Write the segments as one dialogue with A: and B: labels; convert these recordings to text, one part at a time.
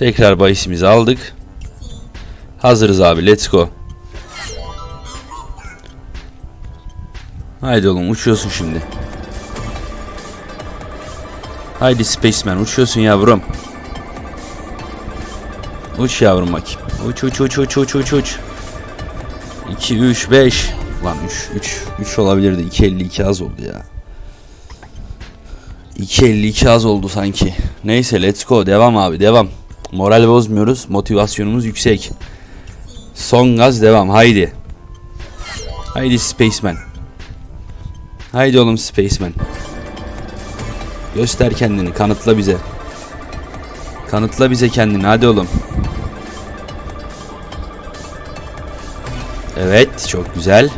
A: Tekrar bahisimizi aldık. Hazırız abi let's go. Haydi oğlum uçuyorsun şimdi. Haydi Spaceman uçuyorsun yavrum. Uç yavrum bakayım. Uç uç uç uç uç uç uç. 2 3 5 Lan 3 3 3 olabilirdi. 2.52 az oldu ya. 2.52 az oldu sanki. Neyse let's go. Devam abi devam. Moral bozmuyoruz. Motivasyonumuz yüksek. Son gaz devam. Haydi. Haydi Spaceman. Haydi oğlum Spaceman. Göster kendini. Kanıtla bize. Kanıtla bize kendini. Hadi oğlum. Evet. Çok güzel.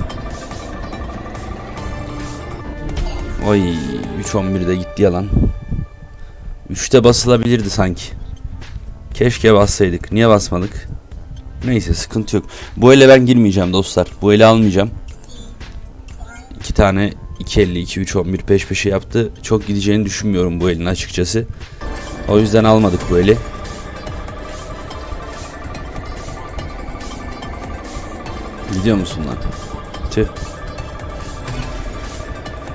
A: Oy 3.11'de gitti yalan. 3'te basılabilirdi sanki. Keşke bassaydık. Niye basmadık? Neyse sıkıntı yok. Bu ele ben girmeyeceğim dostlar. Bu ele almayacağım. İki tane 2.52 3.11 peş peşe yaptı. Çok gideceğini düşünmüyorum bu elin açıkçası. O yüzden almadık bu eli. Gidiyor musun lan? Tüh.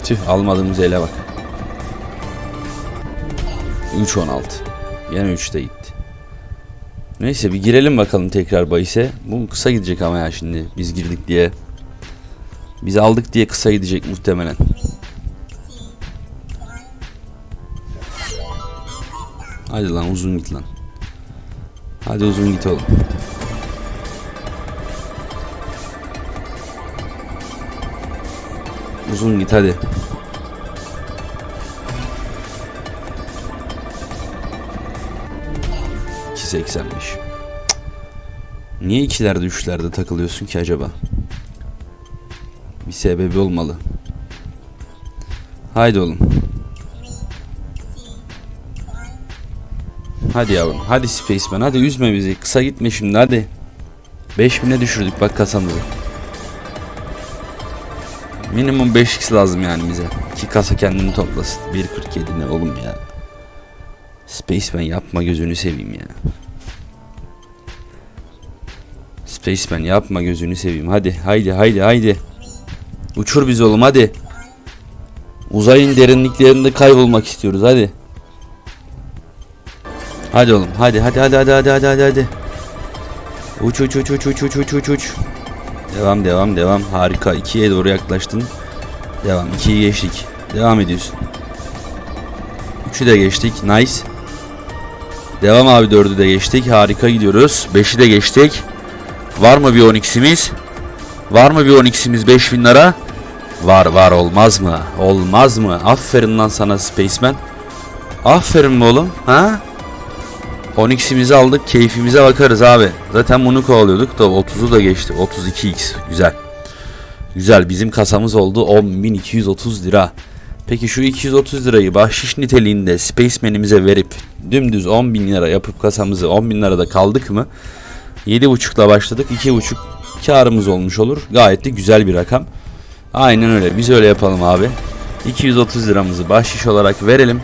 A: Tüh almadığımız ele bak. 3.16. Yine 3'te gitti. Neyse bir girelim bakalım tekrar bahise. Bu kısa gidecek ama ya şimdi biz girdik diye. Biz aldık diye kısa gidecek muhtemelen. Hadi lan uzun git lan. Hadi uzun git oğlum. Uzun git hadi. %2.85 Niye ikilerde üçlerde takılıyorsun ki acaba? Bir sebebi olmalı. Haydi oğlum. Hadi yavrum. Hadi Spaceman. Hadi üzme bizi. Kısa gitme şimdi hadi. 5000'e düşürdük bak kasamızı. Minimum 5x lazım yani bize. Ki kasa kendini toplasın. 1.47 ne oğlum ya. Spaceman yapma gözünü seveyim ya. Spaceman yapma gözünü seveyim. Hadi haydi haydi haydi. Uçur bizi oğlum hadi. Uzayın derinliklerinde kaybolmak istiyoruz hadi. Hadi oğlum hadi hadi hadi hadi hadi hadi hadi hadi. Uç uç uç uç uç uç uç uç uç. Devam devam devam. Harika. 2'ye doğru yaklaştın. Devam. 2'yi geçtik. Devam ediyorsun. 3'ü de geçtik. Nice. Devam abi 4'ü de geçtik. Harika gidiyoruz. 5'i de geçtik. Var mı bir 12'simiz? Var mı bir 12'simiz 5000 lira? Var var olmaz mı? Olmaz mı? Aferin lan sana Spaceman. Aferin mi oğlum? Ha? 12'simizi aldık. Keyfimize bakarız abi. Zaten bunu kovalıyorduk da 30'u da geçti. 32x. Güzel. Güzel. Bizim kasamız oldu 10.230 lira. Peki şu 230 lirayı bahşiş niteliğinde Spaceman'imize verip dümdüz 10.000 lira yapıp kasamızı 10.000 lirada kaldık mı? 7.5'la başladık. 2.5 karımız olmuş olur. Gayet de güzel bir rakam. Aynen öyle. Biz öyle yapalım abi. 230 liramızı bahşiş olarak verelim.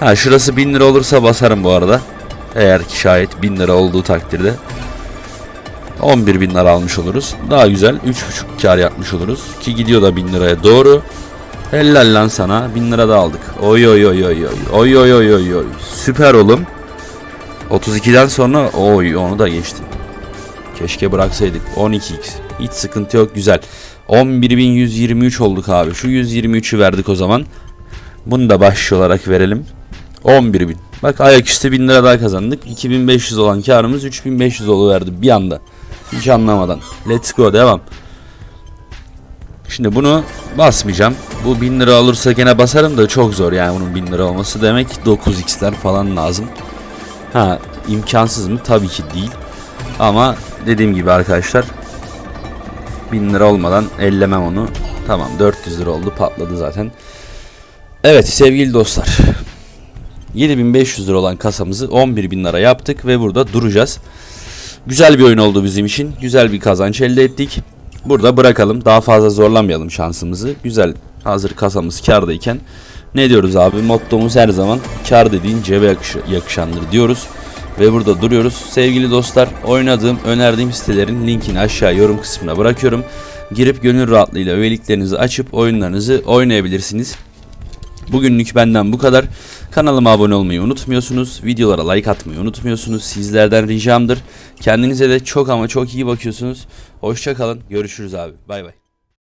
A: Ha şurası 1000 lira olursa basarım bu arada. Eğer ki şayet 1000 lira olduğu takdirde. 11 bin lira almış oluruz. Daha güzel 3.5 kar yapmış oluruz. Ki gidiyor da 1000 liraya doğru. Helal lan sana. 1000 lira da aldık. Oy oy oy oy oy. Oy oy oy oy oy. Süper oğlum. 32'den sonra oy onu da geçti. Keşke bıraksaydık. 12x. Hiç sıkıntı yok güzel. 11.123 olduk abi. Şu 123'ü verdik o zaman. Bunu da bahşiş olarak verelim. 11.000. Bak ayaküstü 1000 lira daha kazandık. 2500 olan karımız 3500 oluverdi bir anda. Hiç anlamadan. Let's go devam. Şimdi bunu basmayacağım. Bu 1000 lira olursa gene basarım da çok zor yani bunun 1000 lira olması. Demek ki 9x'ler falan lazım. Ha imkansız mı? Tabii ki değil. Ama dediğim gibi arkadaşlar 1000 lira olmadan ellemem onu. Tamam 400 lira oldu patladı zaten. Evet sevgili dostlar. 7500 lira olan kasamızı 11.000 lira yaptık ve burada duracağız. Güzel bir oyun oldu bizim için. Güzel bir kazanç elde ettik. Burada bırakalım. Daha fazla zorlamayalım şansımızı. Güzel hazır kasamız kardayken ne diyoruz abi? Mottomuz her zaman kar dediğin cebe yakış- yakışandır diyoruz. ve burada duruyoruz. Sevgili dostlar oynadığım önerdiğim sitelerin linkini aşağı yorum kısmına bırakıyorum. Girip gönül rahatlığıyla üyeliklerinizi açıp oyunlarınızı oynayabilirsiniz. Bugünlük benden bu kadar. Kanalıma abone olmayı unutmuyorsunuz. Videolara like atmayı unutmuyorsunuz. Sizlerden ricamdır. Kendinize de çok ama çok iyi bakıyorsunuz. Hoşça kalın. Görüşürüz abi. Bay bay.